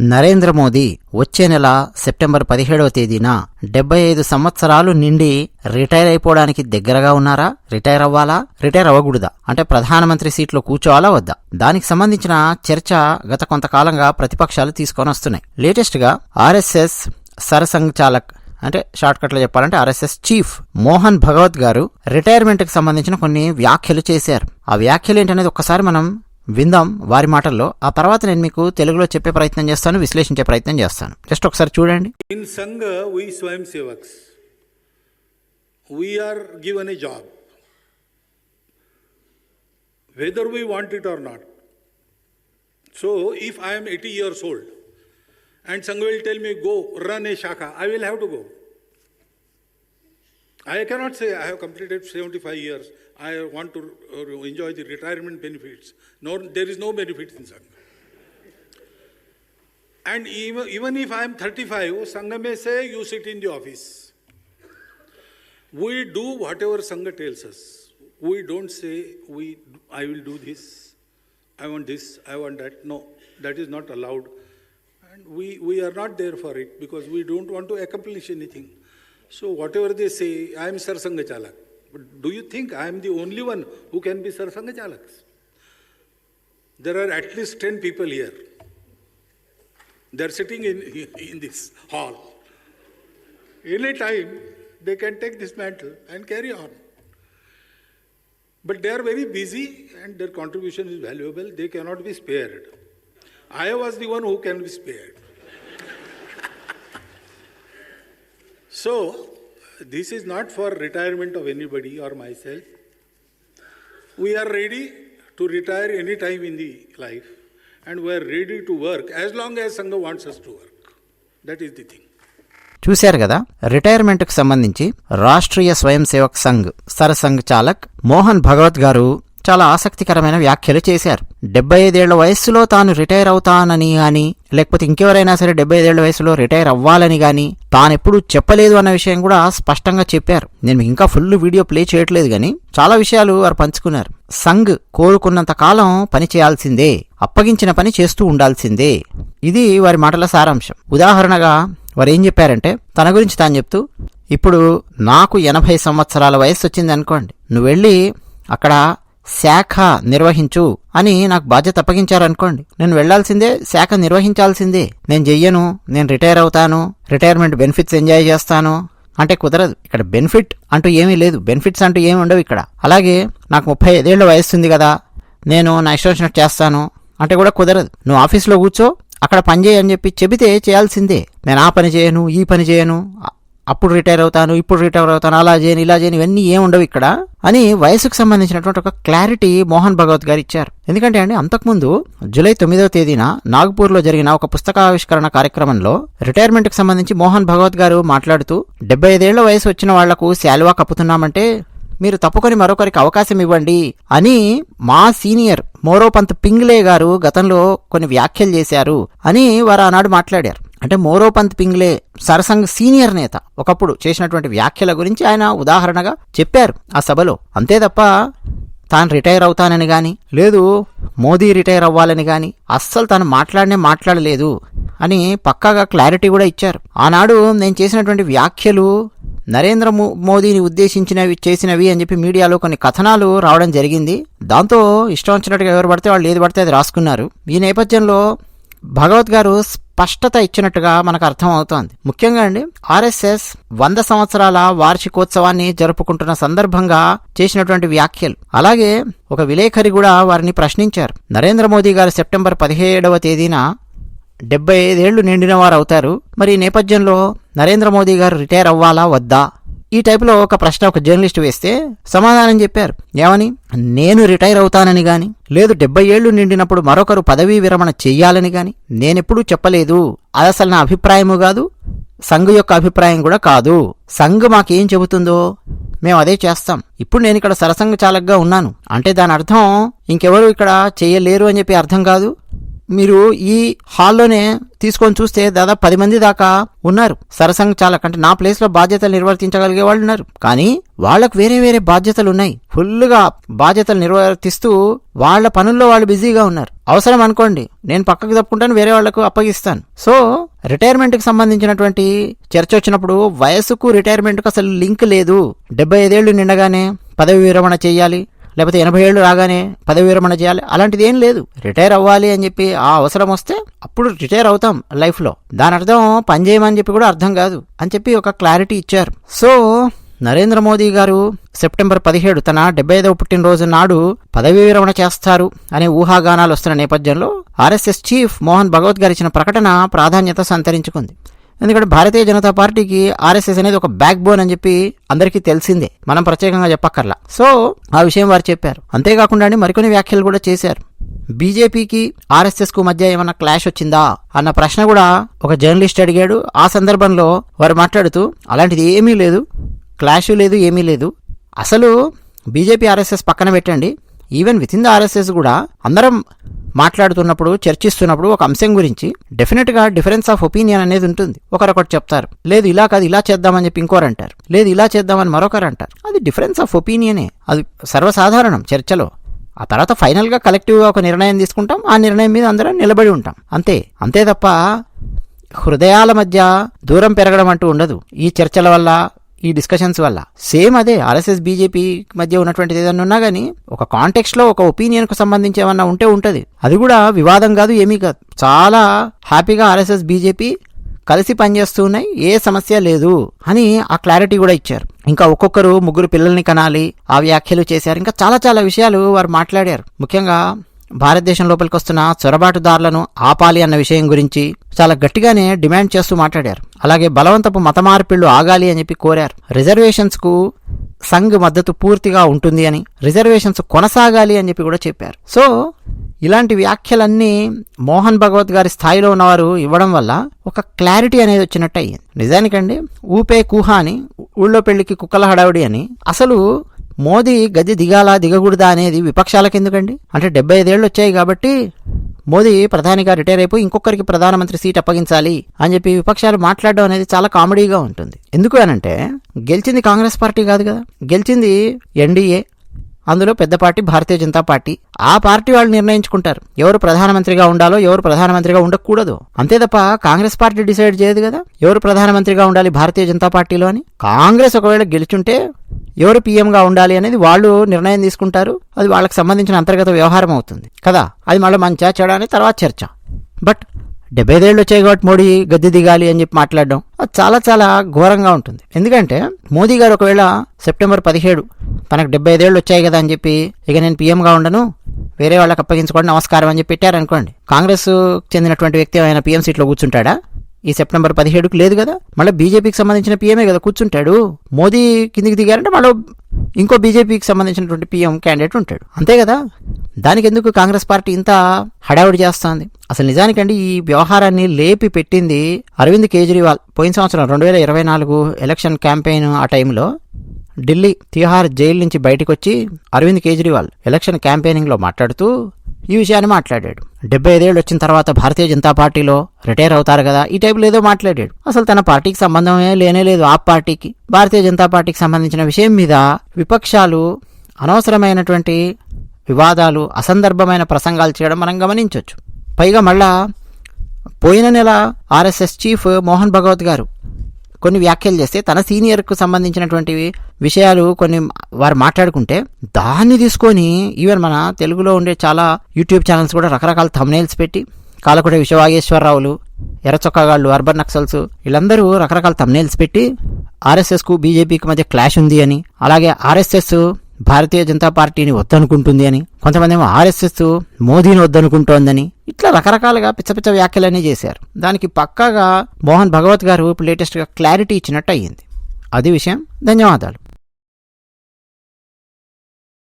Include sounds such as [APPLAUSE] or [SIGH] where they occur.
నరేంద్ర మోదీ వచ్చే నెల సెప్టెంబర్ పదిహేడవ తేదీన డెబ్బై ఐదు సంవత్సరాలు నిండి రిటైర్ అయిపోవడానికి దగ్గరగా ఉన్నారా? రిటైర్ అవ్వాలా? రిటైర్ అవ్వకూడదా? అంటే ప్రధానమంత్రి సీట్లో కూర్చోవాలా వద్దా? దానికి సంబంధించిన చర్చ గత కొంతకాలంగా ప్రతిపక్షాలు తీసుకొని వస్తున్నాయి. లేటెస్ట్గా ఆర్ఎస్ఎస్ సరసంఘ చాలక్ అంటే షార్ట్కట్లో లో చెప్పాలంటే ఆర్ఎస్ఎస్ చీఫ్ మోహన్ భగవత్ గారు రిటైర్మెంట్కి సంబంధించిన కొన్ని వ్యాఖ్యలు చేశారు. ఆ వ్యాఖ్యలు ఏంటనేది ఒక్కసారి మనం విందాం వారి మాటల్లో. ఆ తర్వాత నేను మీకు తెలుగులో చెప్పే ప్రయత్నం చేస్తాను విశ్లేషించే ప్రయత్నం చేస్తాను. జస్ట్ ఒకసారి చూడండి. In Sangh we swayamsevaks were given a job whether we want it or not so if I'm eighty years old and Sangh will tell me go run a shakha I will have to go I cannot say I have completed 75 years, I want to uh, enjoy the retirement benefits. No, there is no benefits in Sangha. And even, even if I am 35, Sangha may say, you sit in the office. We do whatever Sangha tells us. We don't say, we, I will do this, I want this, I want that. No, that is not allowed. And we, we are not there for it because we don't want to accomplish anything. So whatever they say, I am Sar Sangha Chalak. But do you think I am the only one who can be Sar Sangha Chalaks? There are at least 10 people here. They are sitting in, [LAUGHS] in this hall. Any time they can take this mantle and carry on. But they are very busy and their contribution is valuable. They cannot be spared. I was the one who can be spared. So, this is not for retirement of anybody or myself. We are ready to retire any time in the life and we are ready to work as long as Sangha wants us to work. That is the thing. చూశారు కదా రిటైర్మెంట్కు సంబంధించి రాష్ట్రీయ స్వయం సేవక్ సంఘ్ సరసంఘ్ చాలక్ మోహన్ భగవత్ గారు చాలా ఆసక్తికరమైన వ్యాఖ్యలు చేశారు. డెబ్బై ఐదేళ్ళ వయస్సులో తాను రిటైర్ అవుతానని గాని లేకపోతే ఇంకెవరైనా సరే డెబ్బై ఐదేళ్ళ వయసులో రిటైర్ అవ్వాలని గాని తానెప్పుడు చెప్పలేదు అన్న విషయం కూడా స్పష్టంగా చెప్పారు. నేను ఇంకా ఫుల్ వీడియో ప్లే చేయట్లేదు గాని చాలా విషయాలు వారు పంచుకున్నారు. సంఘ్ కోరుకున్నంత కాలం పని చేయాల్సిందే అప్పగించిన పని చేస్తూ ఉండాల్సిందే. ఇది వారి మాటల సారాంశం. ఉదాహరణగా వారు ఏం చెప్పారంటే తన గురించి తాను చెప్తూ ఇప్పుడు నాకు ఎనభై సంవత్సరాల వయసు వచ్చింది అనుకోండి నువ్వు వెళ్ళి అక్కడ శాఖ నిర్వహించు అని నాకు బాధ్యత అప్పగించారనుకోండి. నేను వెళ్ళాల్సిందే శాఖ నిర్వహించాల్సిందే. నేను చెయ్యను నేను రిటైర్ అవుతాను రిటైర్మెంట్ బెనిఫిట్స్ ఎంజాయ్ చేస్తాను. అంటే కుదరదు. ఇక్కడ బెనిఫిట్ అంటూ ఏమీ లేదు. బెనిఫిట్స్ అంటూ ఏమి ఉండవు ఇక్కడ. అలాగే నాకు ముప్పై ఐదేళ్ళ వయస్సు ఉంది కదా. నేను నా ఇష్టం వచ్చినట్టు చేస్తాను. అంటే కూడా కుదరదు. నువ్వు ఆఫీస్లో కూర్చో అక్కడ పని చేయి అని చెప్పి చెబితే చేయాల్సిందే. నేను ఆ పని చేయను ఈ పని చేయను అప్పుడు రిటైర్ అవుతాను ఇప్పుడు రిటైర్ అవుతాను అలా చేయను ఇలా చేయను ఇవన్నీ ఏముండవు ఉండవు ఇక్కడ. అని వయసుకు సంబంధించినటువంటి ఒక క్లారిటీ మోహన్ భగవత్ గారు ఇచ్చారు. ఎందుకంటే అండి అంతకుముందు జూలై తొమ్మిదవ తేదీన నాగ్పూర్లో జరిగిన ఒక పుస్తకావిష్కరణ కార్యక్రమంలో రిటైర్మెంట్కి సంబంధించి మోహన్ భగవత్ గారు మాట్లాడుతూ డెబ్బై ఐదేళ్ళ వయసు వచ్చిన వాళ్ళకు శాలువా కప్పుతున్నామంటే మీరు తప్పుకొని మరొకరికి అవకాశం ఇవ్వండి అని మా సీనియర్ మోరోపంత్ పింగ్లే గారు గతంలో కొన్ని వ్యాఖ్యలు చేశారు అని వారు ఆనాడు మాట్లాడారు. అంటే మోరోపంత్ పింగ్లే సరసంగ్ సీనియర్ నేత. ఒకప్పుడు చేసినటువంటి వ్యాఖ్యల గురించి ఆయన ఉదాహరణగా చెప్పారు ఆ సభలో. అంతే తప్ప తాను రిటైర్ అవుతానని కానీ లేదు మోదీ రిటైర్ అవ్వాలని కానీ అస్సలు తాను మాట్లాడనే మాట్లాడలేదు అని పక్కాగా క్లారిటీ కూడా ఇచ్చారు. ఆనాడు నేను చేసినటువంటి వ్యాఖ్యలు నరేంద్ర మోదీని ఉద్దేశించినవి చేసినవి అని చెప్పి మీడియాలో కొన్ని కథనాలు రావడం జరిగింది. దాంతో ఇష్టం వచ్చినట్టుగా ఎవరు పడితే వాళ్ళు ఏది పడితే అది రాసుకున్నారు. ఈ నేపథ్యంలో భగవత్ గారు స్పష్టత ఇచ్చినట్టుగా మనకు అర్థమవుతోంది. ముఖ్యంగా అండి ఆర్ఎస్ఎస్ వంద సంవత్సరాల వార్షికోత్సవాన్ని జరుపుకుంటున్న సందర్భంగా చేసినటువంటి వ్యాఖ్యలు. అలాగే ఒక విలేఖరి కూడా వారిని ప్రశ్నించారు. నరేంద్ర మోదీ గారు సెప్టెంబర్ పదిహేడవ తేదీన డెబ్బై ఐదేళ్ళు నిండిన వారు అవుతారు మరి ఈ నేపథ్యంలో నరేంద్ర మోదీ గారు రిటైర్ అవ్వాలా వద్దా? ఈ టైపులో ఒక ప్రశ్న ఒక జర్నలిస్ట్ వేస్తే సమాధానం చెప్పారు. ఏమని? నేను రిటైర్ అవుతానని గాని లేదు డెబ్బై ఏళ్ళు నిండినప్పుడు మరొకరు పదవీ విరమణ చెయ్యాలని గాని నేనెప్పుడూ చెప్పలేదు. అది అసలు నా అభిప్రాయము కాదు. సంఘ్ యొక్క అభిప్రాయం కూడా కాదు. సంఘ్ మాకేం చెబుతుందో మేము అదే చేస్తాం. ఇప్పుడు నేను ఇక్కడ సరసంఘ చాలకగా ఉన్నాను. అంటే దాని అర్థం ఇంకెవరు ఇక్కడ చేయలేరు అని చెప్పి అర్థం కాదు. మీరు ఈ హాల్లోనే తీసుకొని చూస్తే దాదాపు పది మంది దాకా ఉన్నారు. సరసంగ చాలక్ అంటే నా ప్లేస్లో బాధ్యతలు నిర్వర్తించగలిగే వాళ్ళు ఉన్నారు. కానీ వాళ్ళకు వేరే వేరే బాధ్యతలు ఉన్నాయి. ఫుల్గా బాధ్యతలు నిర్వర్తిస్తూ వాళ్ళ పనుల్లో వాళ్ళు బిజీగా ఉన్నారు. అవసరం అనుకోండి. నేను పక్కకు తప్పుకుంటాను వేరే వాళ్ళకు అప్పగిస్తాను. సో రిటైర్మెంట్కి సంబంధించినటువంటి చర్చ వచ్చినప్పుడు వయసుకు రిటైర్మెంట్కు అసలు లింక్ లేదు. డెబ్బై ఐదేళ్ళు నిండగానే పదవి విరమణ చేయాలి. లేకపోతే ఎనభై ఏళ్ళు రాగానే పదవి విరమణ చేయాలి. అలాంటిది ఏం లేదు. రిటైర్ అవ్వాలి అని చెప్పి ఆ అవసరం వస్తే అప్పుడు రిటైర్ అవుతాం లైఫ్లో. దాని అర్థం పని చేయమని చెప్పి కూడా అర్థం కాదు అని చెప్పి ఒక క్లారిటీ ఇచ్చారు. సో నరేంద్ర మోదీ గారు సెప్టెంబర్ పదిహేడు తన డెబ్బై ఐదవ పుట్టినరోజు నాడు పదవీ విరమణ చేస్తారు అనే ఊహాగానాలు వస్తున్న నేపథ్యంలో ఆర్ఎస్ఎస్ చీఫ్ మోహన్ భగవత్ గారు ఇచ్చిన ప్రకటన ప్రాధాన్యత సంతరించుకుంది. ఎందుకంటే భారతీయ జనతా పార్టీకి ఆర్ఎస్ఎస్ అనేది ఒక బ్యాక్ బోన్ అని చెప్పి అందరికీ తెలిసిందే. మనం ప్రత్యేకంగా చెప్పక్కర్లా. సో ఆ విషయం వారు చెప్పారు. అంతేకాకుండా మరికొన్ని వ్యాఖ్యలు కూడా చేశారు. బీజేపీకి ఆర్ఎస్ఎస్కు మధ్య ఏమన్నా క్లాష్ వచ్చిందా అన్న ప్రశ్న కూడా ఒక జర్నలిస్ట్ అడిగాడు. ఆ సందర్భంలో వారు మాట్లాడుతూ అలాంటిది ఏమీ లేదు. క్లాష్ లేదు ఏమీ లేదు. అసలు బీజేపీ ఆర్ఎస్ఎస్ పక్కన పెట్టండి. Even with in the RSS కూడా అందరం మాట్లాడుతున్నప్పుడు చర్చిస్తున్నప్పుడు ఒక అంశం గురించి డెఫినెట్గా డిఫరెన్స్ ఆఫ్ ఒపీనియన్ అనేది ఉంటుంది. ఒకరొకటి చెప్తారు. లేదు ఇలా కాదు ఇలా చేద్దామని చెప్పి ఇంకోరు అంటారు. లేదు ఇలా చేద్దామని మరొకరు అంటారు. అది డిఫరెన్స్ ఆఫ్ ఒపీనియనే. అది సర్వసాధారణం చర్చలో. ఆ తర్వాత ఫైనల్గా కలెక్టివ్గా ఒక నిర్ణయం తీసుకుంటాం. ఆ నిర్ణయం మీద అందరం నిలబడి ఉంటాం. అంతే. అంతే తప్ప హృదయాల మధ్య దూరం పెరగడం అంటూ ఉండదు. ఈ చర్చల వల్ల ఈ డిస్కషన్స్ వల్ల. సేమ్ అదే ఆర్ఎస్ఎస్ బీజేపీ మధ్య ఉన్నటువంటిది ఏదన్నా ఉన్నా కానీ ఒక కాంటెక్స్ట్లో ఒక ఒపీనియన్కు సంబంధించి ఏమన్నా ఉంటే ఉంటుంది. అది కూడా వివాదం కాదు ఏమీ కాదు. చాలా హ్యాపీగా ఆర్ఎస్ఎస్ బీజేపీ కలిసి పనిచేస్తున్నాయి ఏ సమస్య లేదు అని ఆ క్లారిటీ కూడా ఇచ్చారు. ఇంకా ఒక్కొక్కరు ముగ్గురు పిల్లల్ని కనాలి ఆ వ్యాఖ్యలు చేశారు. ఇంకా చాలా చాలా విషయాలు వారు మాట్లాడారు. ముఖ్యంగా భారతదేశం లోపలికి వస్తున్న చొరబాటుదారులను ఆపాలి అన్న విషయం గురించి చాలా గట్టిగానే డిమాండ్ చేస్తూ మాట్లాడారు. అలాగే బలవంతపు మత మార్పిళ్ళు ఆగాలి అని చెప్పి కోరారు. రిజర్వేషన్స్కు సంఘ్ మద్దతు పూర్తిగా ఉంటుంది అని రిజర్వేషన్స్ కొనసాగాలి అని చెప్పి కూడా చెప్పారు. సో ఇలాంటి వ్యాఖ్యలన్నీ మోహన్ భగవత్ గారి స్థాయిలో ఉన్నవారు ఇవ్వడం వల్ల ఒక క్లారిటీ అనేది వచ్చినట్టు అయ్యింది. నిజానికండి ఊపే కుహ అని ఊళ్ళో పెళ్ళికి కుక్కల హడావుడి అని అసలు మోదీ గది దిగాలా దిగకూడదా అనేది విపక్షాలకు ఎందుకండి అంటే డెబ్బై ఐదేళ్ళు వచ్చాయి కాబట్టి మోదీ ప్రధానిగా రిటైర్ అయిపోయి ఇంకొకరికి ప్రధానమంత్రి సీట్ అప్పగించాలి అని చెప్పి విపక్షాలు మాట్లాడడం అనేది చాలా కామెడీగా ఉంటుంది. ఎందుకు అనంటే గెలిచింది కాంగ్రెస్ పార్టీ కాదు కదా. గెలిచింది ఎన్డీఏ అందులో పెద్ద పార్టీ భారతీయ జనతా పార్టీ. ఆ పార్టీ వాళ్ళు నిర్ణయించుకుంటారు. ఎవరు ప్రధానమంత్రిగా ఉండాలో ఎవరు ప్రధానమంత్రిగా ఉండకూడదు. అంతే తప్ప కాంగ్రెస్ పార్టీ డిసైడ్ చేయదు కదా. ఎవరు ప్రధానమంత్రిగా ఉండాలి భారతీయ జనతా పార్టీలో అని. కాంగ్రెస్ ఒకవేళ గెలుచుంటే ఎవరు పీఎంగా ఉండాలి అనేది వాళ్ళు నిర్ణయం తీసుకుంటారు. అది వాళ్ళకి సంబంధించిన అంతర్గత వ్యవహారం అవుతుంది. కదా? అది మళ్ళీ మంచా చెడా అని తర్వాత చర్చ. బట్ డెబ్బై ఐదేళ్ళు వచ్చాయి కాబట్టి మోడీ గద్దె దిగాలి అని చెప్పి మాట్లాడడం అది చాలా చాలా ఘోరంగా ఉంటుంది. ఎందుకంటే మోదీ గారు ఒకవేళ సెప్టెంబర్ పదిహేడు తనకు డెబ్బై ఐదేళ్ళు వచ్చాయి కదా అని చెప్పి ఇక నేను పీఎంగా ఉండను వేరే వాళ్ళకి అప్పగించుకోండి నమస్కారం అని చెప్పి పెట్టారనుకోండి. కాంగ్రెస్ చెందినటువంటి వ్యక్తి ఆయన పీఎం సీట్లో కూర్చుంటాడా? ఈ సెప్టెంబర్ పదిహేడుకు లేదు కదా. మళ్ళీ బీజేపీకి సంబంధించిన పీఎంఏ కదా కూర్చుంటాడు. మోదీ కిందికి దిగారంటే మళ్ళీ ఇంకో బీజేపీకి సంబంధించినటువంటి పీఎం క్యాండిడేట్ ఉంటాడు. అంతే కదా? దానికి ఎందుకు కాంగ్రెస్ పార్టీ ఇంత హడావుడి చేస్తోంది? అసలు నిజానికండి ఈ వ్యవహారాన్ని లేపి పెట్టింది అరవింద్ కేజ్రీవాల్. పోయిన సంవత్సరం రెండు వేల ఇరవై నాలుగు ఎలక్షన్ క్యాంపెయిన్ ఆ టైంలో ఢిల్లీ తిహార్ జైలు నుంచి బయటకు వచ్చి అరవింద్ కేజ్రీవాల్ ఎలక్షన్ క్యాంపెయినింగ్లో మాట్లాడుతూ ఈ విషయాన్ని మాట్లాడాడు. డెబ్బై ఐదేళ్ళు వచ్చిన తర్వాత భారతీయ జనతా పార్టీలో రిటైర్ అవుతారు కదా ఈ టైపులో ఏదో మాట్లాడాడు. అసలు తన పార్టీకి సంబంధమే లేనే లేదు ఆ పార్టీకి. భారతీయ జనతా పార్టీకి సంబంధించిన విషయం మీద విపక్షాలు అనవసరమైనటువంటి వివాదాలు అసందర్భమైన ప్రసంగాలు చేయడం మనం గమనించవచ్చు పైగా మళ్ళా పోయిన నెల ఆర్ఎస్ఎస్ చీఫ్ మోహన్ భగవత్ గారు కొన్ని వ్యాఖ్యలు చేస్తే తన సీనియర్కు సంబంధించినటువంటి విషయాలు కొన్ని వారు మాట్లాడుకుంటే దాన్ని తీసుకొని ఈవెన్ మన తెలుగులో ఉండే చాలా యూట్యూబ్ ఛానల్స్ కూడా రకరకాల థమ్నైల్స్ పెట్టి కాలకుట విశ్వవాగేశ్వరరావులు ఎర్రచొక్కగాళ్ళు అర్బన్ నక్సల్స్ వీళ్ళందరూ రకరకాల థంబ్నైల్స్ పెట్టి ఆర్ఎస్ఎస్కు బీజేపీకి మధ్య క్లాష్ ఉంది అని అలాగే ఆర్ఎస్ఎస్ భారతీయ జనతా పార్టీని వద్దనుకుంటుంది అని కొంతమంది ఏమో ఆర్ఎస్ఎస్ మోదీని వద్దనుకుంటోందని ఇట్లా రకరకాలుగా పిచ్చ పిచ్చ వ్యాఖ్యలన్నీ చేశారు. దానికి పక్కాగా మోహన్ భగవత్ గారు ఇప్పుడు లేటెస్ట్గా క్లారిటీ ఇచ్చినట్టు అయ్యింది. అది విషయం. ధన్యవాదాలు.